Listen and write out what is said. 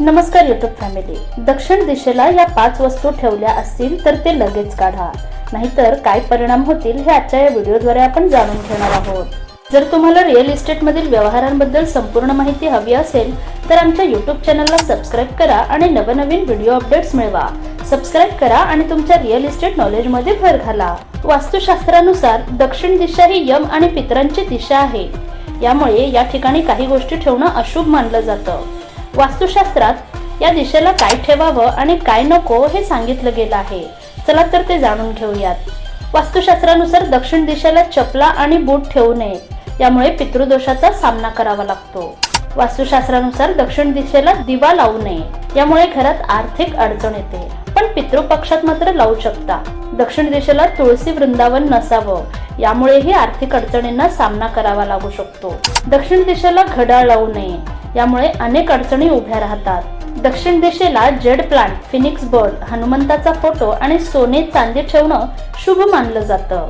नमस्कार YouTube family. दक्षिण दिशेला या पाच वस्तू ठेवल्या असतील तर ते लगेच काढा. नाहीतर काय परिणाम होतील हे आजच्या या व्हिडिओद्वारे आपण जाणून घेणार आहोत. जर तुम्हाला रिअल इस्टेटमधील व्यवहारांबद्दल संपूर्ण माहिती हवी असेल तर आमच्या युट्यूब चॅनलला सबस्क्राईब करा आणि नवनवीन व्हिडिओ अपडेट्स मिळवा. सबस्क्राईब करा आणि तुमच्या रिअल इस्टेट नॉलेजमध्ये भर घाला. वास्तुशास्त्रानुसार दक्षिण दिशा ही यम आणि पितरांची दिशा आहे. यामुळे या ठिकाणी काही गोष्टी ठेवणं अशुभ मानलं जातं. वास्तुशास्त्रात या दिशेला काय ठेवावं आणि काय नको हे सांगितलं गेलं आहे. चला तर ते जाणून घेऊयात. वास्तुशास्त्रानुसार दक्षिण दिशेला चपला आणि बूट ठेवू नये यामुळे पितृदोषाचा सामना करावा लागतो. वास्तुशास्त्रानुसार दक्षिण दिशेला दिवा लावू नये यामुळे घरात आर्थिक अडचण येते. पण पितृपक्षात मात्र लावू शकता. दक्षिण दिशेला तुळशी वृंदावन नसावं यामुळेही आर्थिक अडचणींना सामना करावा लागू शकतो. दक्षिण दिशेला घड्याळ लावू नये यामुळे अनेक अडचणी उभ्या राहतात. दक्षिण दिशेला जेड प्लांट फिनिक्स बर्ड हनुमंताचा फोटो आणि सोने चांदी ठेवणं शुभ मानलं जातं.